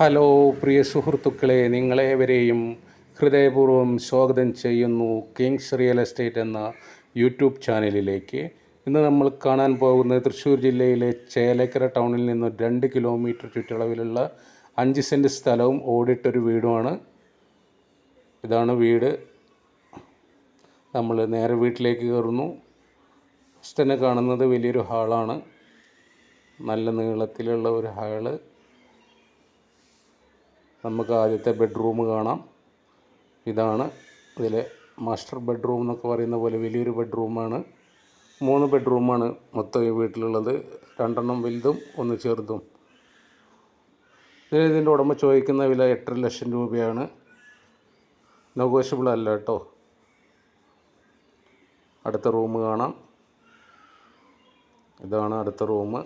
Hello പ്രിയ സുഹൃത്തുക്കളെ നിങ്ങളേവരെയും ഹൃദയപൂർവം സ്വാഗതം ചെയ്യുന്നു കിങ്സ് റിയൽ എസ്റ്റേറ്റ് എന്ന യൂട്യൂബ് ചാനലിലേക്ക്. ഇന്ന് നമ്മൾ കാണാൻ പോകുന്നത് തൃശ്ശൂർ ജില്ലയിലെ ചേലക്കര ടൗണിൽ നിന്ന് രണ്ട് കിലോമീറ്റർ ചുറ്റളവിലുള്ള അഞ്ച് സെന്റ് സ്ഥലവും ഓടിട്ടൊരു വീടുമാണ്. ഇതാണ് വീട്. നമ്മൾ നേരെ വീട്ടിലേക്ക് കയറുന്നു. ഫസ്റ്റ് തന്നെ കാണുന്നത് വലിയൊരു ഹാളാണ്. നല്ല നീളത്തിലുള്ള ഒരു ഹാൾ. നമുക്ക് ആദ്യത്തെ ബെഡ്റൂം കാണാം. ഇതാണ് ഇതിലെ മാസ്റ്റർ ബെഡ്റൂം എന്നൊക്കെ പറയുന്ന പോലെ വലിയൊരു ബെഡ്റൂമാണ്. മൂന്ന് ബെഡ്റൂമാണ് മൊത്തം ഈ വീട്ടിലുള്ളത്. രണ്ടെണ്ണം വലുതും ഒന്ന് ചെറുതും. ഇതിന്റെ ഉടമ ചോദിക്കുന്ന വില എട്ടര ലക്ഷം രൂപയാണ്. നെഗോഷ്യബിൾ അല്ല കേട്ടോ. അടുത്ത റൂം കാണാം. ഇതാണ് അടുത്ത റൂം.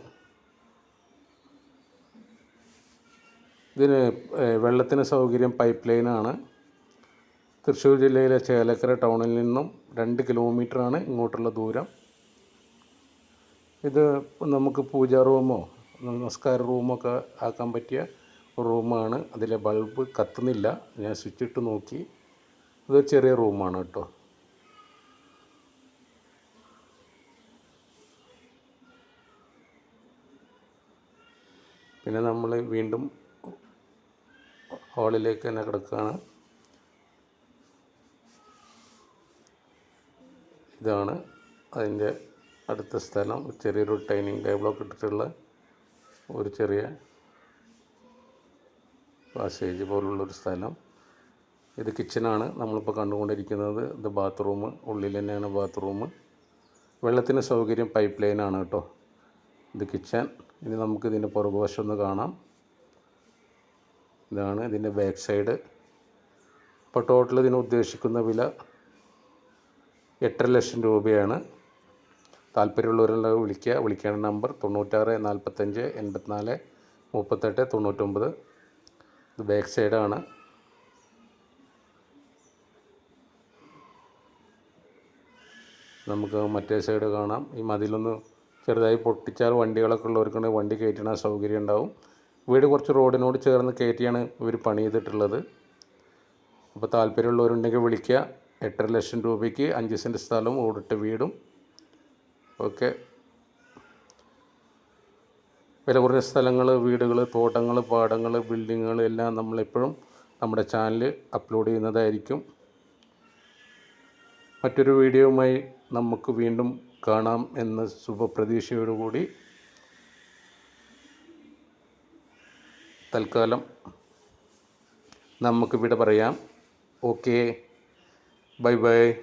ഇതിന് വെള്ളത്തിന് സൗകര്യം പൈപ്പ് ലൈനാണ് തൃശ്ശൂർ ജില്ലയിലെ ചേലക്കര ടൗണിൽ നിന്നും രണ്ട് കിലോമീറ്ററാണ് ഇങ്ങോട്ടുള്ള ദൂരം. ഇത് നമുക്ക് പൂജാ റൂമോ നമസ്കാര റൂമോ ഒക്കെ ആക്കാൻ പറ്റിയ റൂമാണ്. അതിലെ ബൾബ് കത്തുന്നില്ല. ഞാൻ സ്വിച്ച് ഇട്ട് നോക്കി. ഇത് ചെറിയ റൂമാണ് കേട്ടോ. പിന്നെ നമ്മൾ വീണ്ടും ഹാളിലേക്ക് തന്നെ കിടക്കുകയാണ് ഇതാണ് അതിന്റെ അടുത്ത സ്ഥലം. ചെറിയൊരു ഡൈനിങ് ടേബിളൊക്കെ ഇട്ടിട്ടുള്ള ഒരു ചെറിയ പാസേജ് പോലുള്ളൊരു സ്ഥലം. ഇത് കിച്ചനാണ്. നമ്മളിപ്പോൾ കണ്ടുകൊണ്ടിരിക്കുന്നത് ഇത് ബാത്റൂം. ഉള്ളിൽ തന്നെയാണ് ബാത്റൂം. വെള്ളത്തിന് സൗകര്യം പൈപ്പ് ലൈനാണ് കേട്ടോ. ഇത് കിച്ചൻ. ഇനി നമുക്ക് ഇതിന്റെ പുറകുവശം ഒന്ന് കാണാം. ഇതാണ് ഇതിന്റെ ബാക്ക് സൈഡ് ഇപ്പോൾ ടോട്ടൽ ഇതിന് ഉദ്ദേശിക്കുന്ന വില എട്ടര ലക്ഷം രൂപയാണ്. താല്പര്യമുള്ളവരെല്ലാം വിളിക്കുക. വിളിക്കേണ്ട നമ്പർ തൊണ്ണൂറ്റാറ് നാൽപ്പത്തഞ്ച് എൺപത്തിനാല് മുപ്പത്തെട്ട് തൊണ്ണൂറ്റൊമ്പത്. ഇത് ബാക്ക് സൈഡാണ് നമുക്ക് മറ്റേ സൈഡ് കാണാം. ഈ മതിലൊന്ന് ചെറുതായി പൊട്ടിച്ചാൽ വണ്ടികളൊക്കെ ഉള്ളവർക്കുണ്ടെങ്കിൽ വണ്ടി കയറ്റണ സൗകര്യം ഉണ്ടാവും. വീട് കുറച്ച് റോഡിനോട് ചേർന്ന് കയറ്റിയാണ് ഇവർ പണി ചെയ്തിട്ടുള്ളത്. അപ്പോൾ താല്പര്യമുള്ളവരുണ്ടെങ്കിൽ വിളിക്കുക. എട്ടര ലക്ഷം രൂപയ്ക്ക് അഞ്ച് സെന്റ് സ്ഥലവും ഓടിട്ട വീടും. ഒക്കെ വില കുറഞ്ഞ സ്ഥലങ്ങൾ വീടുകൾ തോട്ടങ്ങൾ പാടങ്ങൾ ബിൽഡിങ്ങുകൾ എല്ലാം നമ്മളെപ്പോഴും നമ്മുടെ ചാനൽ അപ്ലോഡ് ചെയ്യുന്നതായിരിക്കും. മറ്റൊരു വീഡിയോയുമായി നമുക്ക് വീണ്ടും കാണാം എന്ന ശുഭപ്രതീക്ഷയോടുകൂടി തൽക്കാലം നമുക്കിവിടെ പറയാം. Okay bye bye